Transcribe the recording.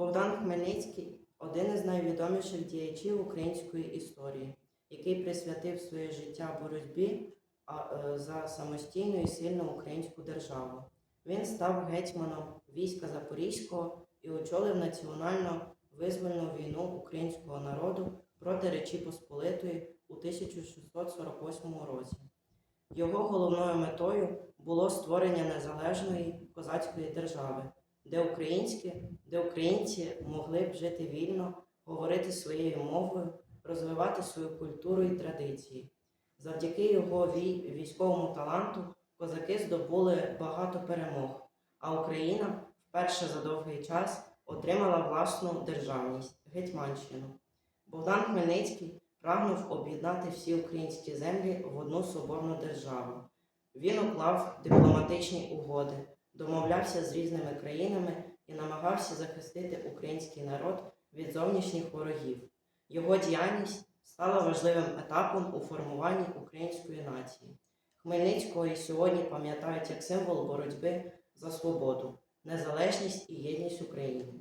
Богдан Хмельницький один із найвідоміших діячів української історії, який присвятив своє життя боротьбі е, за самостійну і сильну українську державу. Він став гетьманом війська Запорізького і очолив національно визвольну війну українського народу проти Речі Посполитої у 1648 році. Його головною метою було створення незалежної козацької держави, де українські, де українці могли б жити вільно, говорити своєю мовою, розвивати свою культуру і традиції. Завдяки його військовому таланту козаки здобули багато перемог, а Україна вперше за довгий час отримала власну державність Гетьманщину. Богдан Хмельницький прагнув об'єднати всі українські землі в одну соборну державу. Він уклав дипломатичні угоди, домовлявся з різними країнами і намагався захистити український народ від зовнішніх ворогів. Його діяльність стала важливим етапом у формуванні української нації. Хмельницького і сьогодні пам'ятають як символ боротьби за свободу, незалежність і єдність України.